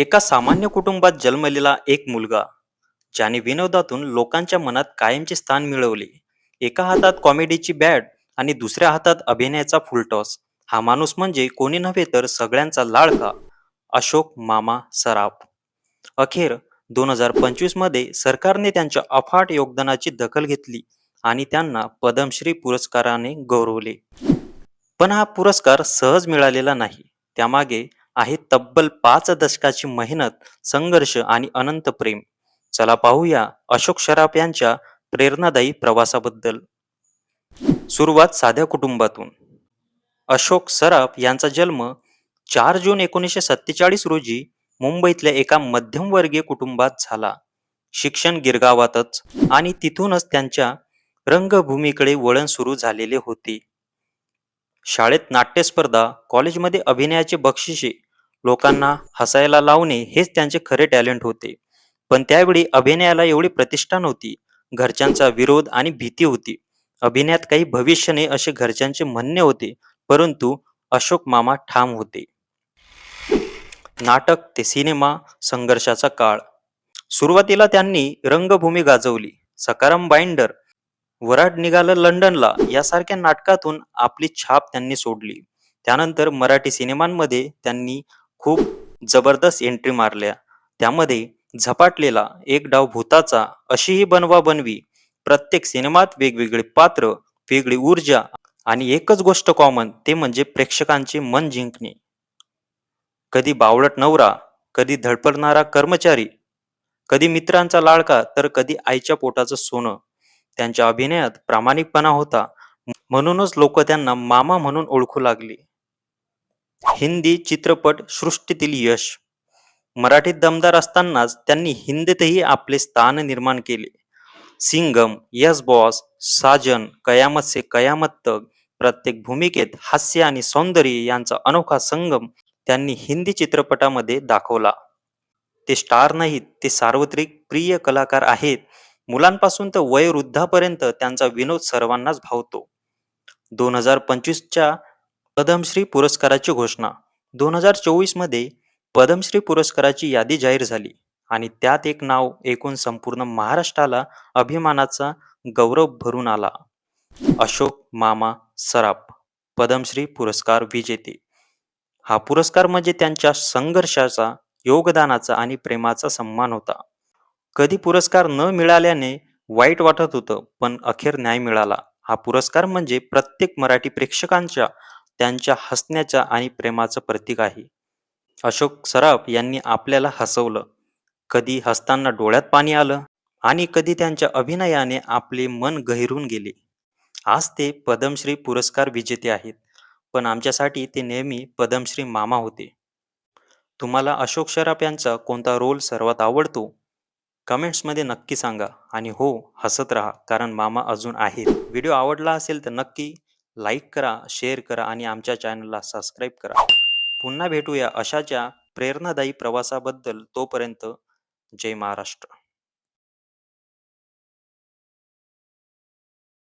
एका सामान्य कुटुंबात जन्मलेला एक मुलगा ज्याने विनोदातून लोकांच्या मनात कायमचे स्थान मिळवले. एका हातात कॉमेडीची बॅट आणि दुसऱ्या हातात अभिनयाचा फुलटॉस हा माणूस म्हणजे कोणी नव्हे तर सगळ्यांचा लाडका अशोक मामा सराफ. अखेर दोन हजार पंचवीसमध्ये सरकारने त्यांच्या अफाट योगदानाची दखल घेतली आणि त्यांना पद्मश्री पुरस्काराने गौरवले. पण हा पुरस्कार सहज मिळालेला नाही. त्यामागे आहे तब्बल पाच दशकाची मेहनत संघर्ष आणि अनंत प्रेम. चला पाहूया अशोक शराफ यांच्या प्रेरणादायी प्रवासाबद्दल. सुरुवात साध्या कुटुंबातून. अशोक सराफ यांचा जन्म चार जून एकोणीसशे सत्तेचाळीस रोजी मुंबईतल्या एका मध्यमवर्गीय कुटुंबात झाला. शिक्षण गिरगावातच आणि तिथूनच त्यांच्या रंगभूमीकडे वळण सुरू झालेले होते. शाळेत नाट्यस्पर्धा कॉलेजमध्ये अभिनयाचे बक्षिसे लोकांना हसायला लावणे हेच त्यांचे खरे टॅलेंट होते. पण त्यावेळी अभिनयाला एवढी प्रतिष्ठा नव्हती. घरच्यांचा विरोध आणि भीती होती. अभिनयात काही भविष्य नाही असे घरच्यांचे म्हणणे होते परंतु अशोक मामा ठाम होते. नाटक ते सिनेमा संघर्षाचा काळ. सुरुवातीला त्यांनी रंगभूमी गाजवली. सकाराम बाइंडर वराड निघालं लंडनला. यासारख्या नाटकातून आपली छाप त्यांनी सोडली. त्यानंतर मराठी सिनेमांमध्ये त्यांनी खूप जबरदस्त एंट्री मारल्या. त्यामध्ये झपाटलेला एक डाव भूताचा अशीही बनवा बनवी. प्रत्येक सिनेमात वेगवेगळे पात्र वेगळी ऊर्जा आणि एकच गोष्ट कॉमन ते म्हणजे प्रेक्षकांचे मन जिंकणे. कधी बावळट नवरा कधी धडपडणारा कर्मचारी कधी मित्रांचा लाडका तर कधी आईच्या पोटाचं सोनं. त्यांच्या अभिनयात प्रामाणिकपणा होता. म्हणूनच लोक त्यांना मामा म्हणून ओळखू लागले. हिंदी चित्रपट सृष्टीतील यश. मराठीत दमदार असतानाच त्यांनी हिंदीतही आपले स्थान निर्माण केले. सिंगम यस बॉस साजन कयामत से कयामत तक प्रत्येक भूमिकेत हास्य आणि सौंदर्य यांचा अनोखा संगम त्यांनी हिंदी चित्रपटामध्ये दाखवला. ते स्टार नाहीत ते सार्वत्रिक प्रिय कलाकार आहेत. मुलांपासून तर वयोवृद्धापर्यंत त्यांचा विनोद सर्वांनाच भावतो. दोन हजार पंचवीसच्या पद्मश्री पुरस्काराची घोषणा. दोन हजार चोवीसमध्ये पद्मश्री पुरस्काराची यादी जाहीर झाली आणि त्यात एक नाव एकूण संपूर्ण महाराष्ट्राला अभिमानाचा गौरव भरून आला. अशोक मामा सराप पद्मश्री पुरस्कार विजेते. हा पुरस्कार म्हणजे त्यांच्या संघर्षाचा योगदानाचा आणि प्रेमाचा सन्मान होता. कधी पुरस्कार न मिळाल्याने वाईट वाटत होतं पण अखेर न्याय मिळाला. हा पुरस्कार म्हणजे प्रत्येक मराठी प्रेक्षकांच्या त्यांच्या हसण्याच्या आणि प्रेमाचं प्रतीक आहे. अशोक सराफ यांनी आपल्याला हसवलं. कधी हसताना डोळ्यात पाणी आलं आणि कधी त्यांच्या अभिनयाने आपले मन गहिरून गेले. आज ते पद्मश्री पुरस्कार विजेते आहेत पण आमच्यासाठी ते नेहमी पद्मश्री मामा होते. तुम्हाला अशोक सराफ यांचा कोणता रोल सर्वात आवडतो? कमेंट्समध्ये नक्की सांगा आणि हो हसत राहा कारण मामा अजून आहेत. व्हिडिओ आवडला असेल तर नक्की लाईक करा शेअर करा आणि आमच्या चॅनलला सबस्क्राईब करा. पुन्हा भेटूया अशाच्या प्रेरणादायी प्रवासाबद्दल तोपर्यंत जय महाराष्ट्र.